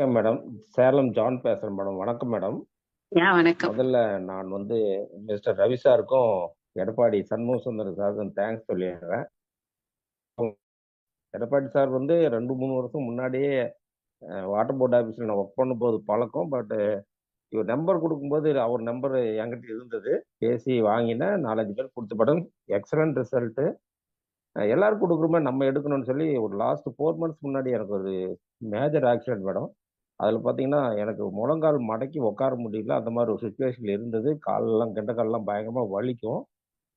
Madam. Salem John பேசுறேன் madam. வணக்கம் madam. வணக்கம். முதல்ல நான் வந்து மிஸ்டர் ரவி சாருக்கும், எடப்பாடி சண்முக சுந்தரம் சாருக்கும் தேங்க்ஸ் சொல்லிடுறேன். எடப்பாடி சார் வந்து 2, 3 வருஷம் முன்னாடியே வாட்டர் போர்ட் ஆஃபீஸ்ல நான் ஒர்க் பண்ணும்போது பழக்கம். பட் இவர் நம்பர் குடுக்கும்போது அவர் நம்பர் என்கிட்ட இருந்தது. பேசி வாங்கினேன். 4, 5 பேருக்கு குடுத்த மேடம். Excellent result. அ எல்லாருக்கும் குடுக்குற மாரி நம்ம எடுக்கணும்னு சொல்லி ஒரு லாஸ்ட் 4 மந்த்ஸ் முன்னாடி எனக்கு ஒரு மேஜர் ஆக்சிடென்ட் மேடம். அதில் பார்த்தீங்கன்னா, எனக்கு முழங்கால் மடக்கி உட்கார முடியல. அந்த மாதிரி ஒரு சுச்சுவேஷனில் இருந்தது. காலெல்லாம் கெண்ட பயங்கரமாக வலிக்கும்.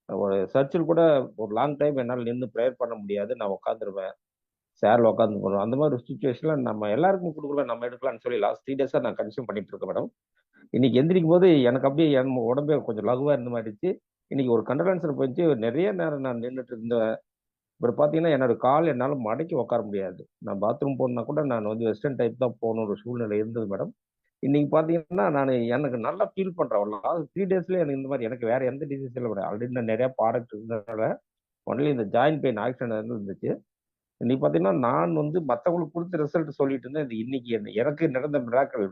ஒரு சர்ச்சில் கூட ஒரு லாங் டைம் என்னால் நின்று ப்ரேயர் பண்ண முடியாது. நான் உட்காந்துருவேன். சேரில் உட்காந்து போடுவோம் அந்த மாதிரி ஒரு நம்ம எல்லாருக்கும் குடுக்கல, நம்ம எடுக்கலாம்னு சொல்லி லாஸ்ட் த்ரீ டேஸாக நான் கன்சியூம் பண்ணிட்டு இருக்கேன் மேடம். இன்னைக்கு எந்திரிக்கும்போது எனக்கு அப்படியே என் உடம்பே கொஞ்சம் லகுவாக இருந்த மாரி இன்னைக்கு ஒரு கண்டலன்சர் போயிருந்துச்சு. நிறைய நேரம் நான் நின்றுட்டு இருந்தேன். பட் பார்த்தீங்கன்னா, என்னோட கால் என்னால் மடக்கி உட்கார முடியாது. நான் பாத்ரூம் போனால் கூட நான் வந்து வெஸ்டர்ன் டைப் தான் போகணும் ஒரு சூழ்நிலை இருந்தது மேடம். இன்னைக்கு பார்த்தீங்கன்னா, நான் எனக்கு நல்லா ஃபீல் பண்ணுறேன் அவ்வளோ த்ரீ 3 எனக்கு இந்த மாதிரி எனக்கு வேற எந்த டிசீஸ் இல்லை மேடம். ஆல்ரெடி நான் நிறையா ப்ராடக்ட் இருந்ததுனால, ஒன்லி இந்த ஜாயின் பெயின் ஆக்சிடென்ட் இருந்துச்சு. இன்னைக்கு பார்த்தீங்கன்னா, நான் வந்து மற்றவங்களுக்கு கொடுத்து ரிசல்ட் சொல்லிட்டு இருந்தேன். இது இன்னைக்கு என் எனக்கு நடந்த மிராக்கள்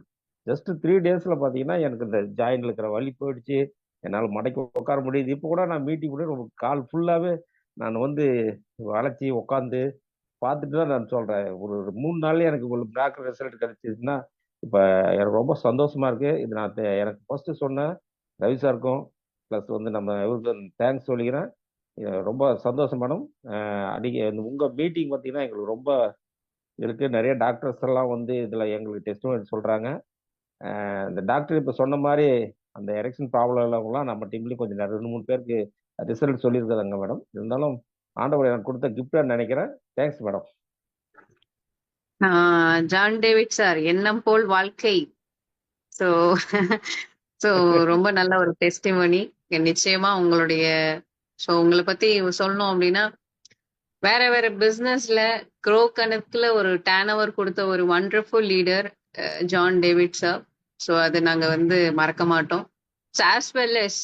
ஜஸ்ட் த்ரீ டேஸ்ல பார்த்தீங்கன்னா, எனக்கு இந்த ஜாயிண்ட்ல இருக்கிற வலி போயிடுச்சு. என்னால் மடக்கி உட்கார முடியுது. இப்போ கூட நான் மீட்டிங் கூட கால் ஃபுல்லாகவே நான் வந்து வளைச்சு உட்காந்து பார்த்துட்டு தான் நான் சொல்கிறேன் ஒரு மூணு நாள்ல எனக்கு ஒரு டாக்டர் ரிசல்ட் கிடைச்சிதுன்னா இப்போ எனக்கு ரொம்ப சந்தோஷமா இருக்கு. இது நான் தெ எனக்கு ஃபர்ஸ்ட் சொன்ன ரவி சாருக்கும், ப்ளஸ் வந்து நம்ம இவருக்கு தேங்க்ஸ் சொல்லிக்கிறேன். ரொம்ப சந்தோஷம் மேடம். அ அன்னைக்கு மீட்டிங் பார்த்தீங்கன்னா, எங்களுக்கு ரொம்ப இருக்குது நிறைய டாக்டர்ஸ் எல்லாம் வந்து இதில் எங்களுக்கு டெஸ்ட் சொல்கிறாங்க இந்த டாக்டர் இப்போ சொன்ன மாதிரி அந்த எரெக்ஷன் ப்ராப்ளம் உள்ளவங்கலாம் நம்ம டீம்லேயும் கொஞ்சம் 2, 3 பேருக்கு ரிசல்ட் சொல்லியிருக்காங்க மேடம். இருந்தாலும் ஆண்டவர் எனக்கு கொடுத்த கிஃப்டா நினைக்கிறேன் thanks madam. John David sir, எண்ணம் போல் வாழ்க்கை. ஸோ ஸோ ரொம்ப நல்ல ஒரு டெஸ்டிமணி நிச்சயமா உங்களுடைய ஸோ உங்கள பத்தி சொல்லணும் அப்படின்னா வேற வேற பிசினஸ்ல க்ரோ கணக்குல ஒரு டேன் ஓவர் கொடுத்த ஒரு wonderful leader John David sir. So அது நாங்க வந்து மறக்க மாட்டோம். So as well yes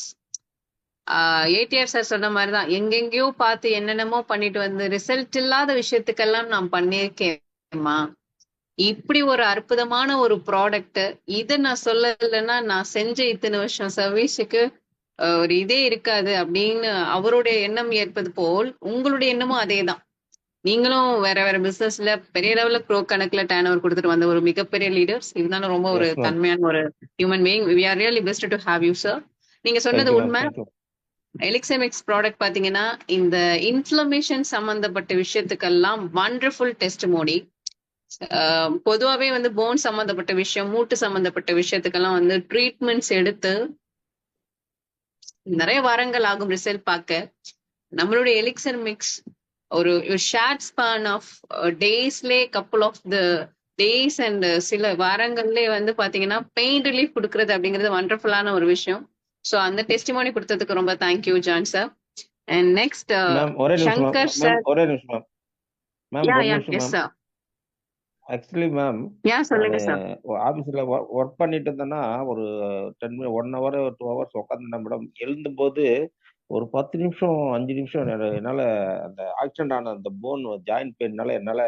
ADR sir சொன்ன மாரி தான். எங்கெங்கேயோ பார்த்து என்னென்னமோ பண்ணிட்டு வந்து ரிசல்ட் இல்லாத விஷயத்துக்கெல்லாம் நான் பண்ணியிருக்கேன்மா. இப்படி ஒரு அற்புதமான ஒரு ப்ராடக்ட் இத நான் சொல்லலன்னா, நான் செஞ்ச இத்தன வருஷம் சர்வீஸுக்கு ஒரு இதே இருக்காது அப்படின்னு அவருடைய எண்ணம் ஏற்பது போல், உங்களுடைய எண்ணமும் அதேதான். நீங்களும் வேற வேற பிசினஸ்ல பெரிய லெவல்ல க்ரோ கணக்குல டர்ன் ஓவர் குடுத்துட்டு வந்த ஒரு மிகப்பெரிய லீடர்ஸ். இருந்தாலும் ரொம்ப ஒரு. தன்மையான ஒரு human being. We are really blessed to have you sir. நீங்க சொன்னது. உண்ம. தேங்க் ப்ராடக்ட் பாத்தீங்கன்னா இந்த இன்ஃப்ளமேஷன் சம்பந்தப்பட்ட விஷயத்துக்கெல்லாம் வண்டர்ஃபுல் டெஸ்ட் மோடி பொதுவாகவே வந்து போன் சம்மந்தப்பட்ட விஷயம், மூட்டு சம்மந்தப்பட்ட விஷயத்துக்கெல்லாம் வந்து ட்ரீட்மெண்ட்ஸ் எடுத்து நிறைய வாரங்கள் ஆகும் ரிசல்ட் பார்க்க. நம்மளுடைய எலிக்ஸர் மிக்ஸ் ஒரு short span of டேஸ்லே couple of the days and சில வாரங்கள்லேயே வந்து பார்த்தீங்கன்னா, பெயின் ரிலீஃப் கொடுக்கறது அப்படிங்கிறது வண்டர்ஃபுல்லான ஒரு விஷயம். ஸோ அந்த டெஸ்டிமோனி குடுத்ததுக்கு ரொம்ப thank you John sir. And next. Shankar sir. ஒரே நிமிஷம் ma'am. Ma'am yeah yeah yes. Sir. Actually ma'am, சொல்லுங்க சார். ஆஃபீஸ்ல ஒ ஒர்க் பண்ணிட்டு இருந்தேன்னா, ஒரு 10 மினி 1 ஹவர், 2 ஹவர்ஸ் உட்காந்துருந்தேன் மேடம். எழுந்தபோது ஒரு 10 நிமிஷம், 5 நிமிஷம் என்னால அந்த ஆக்சிடென்ட் ஆன அந்த போன் ஜாயிண்ட் பெயின்னால என்னால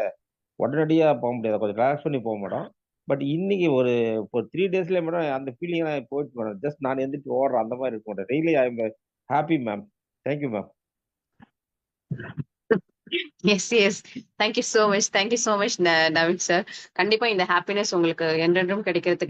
உடனடியா போ முடியாது. கொஞ்சம் ரிலாக்ஸ் பண்ணி போவேன் மேடம். பட் இன்னைக்கு ஒரு ஒரு த்ரீ டேஸ்ல மேடம் அந்த ஃபீலிங்லாம் போயிட்டு போறேன் ஜஸ்ட் நான் எந்திரிச்சு ஓடுறேன் அந்த மாதிரி இருக்கும் madam. Really I happy ma'am. Thank you ma'am. Yes yes. Thank you so much. Thank you so much ந நவீன் சார். கண்டிப்பா இந்த ஹாப்பினஸ் உங்களுக்கு என்றென்றும் கிடைக்கிறதுக்கு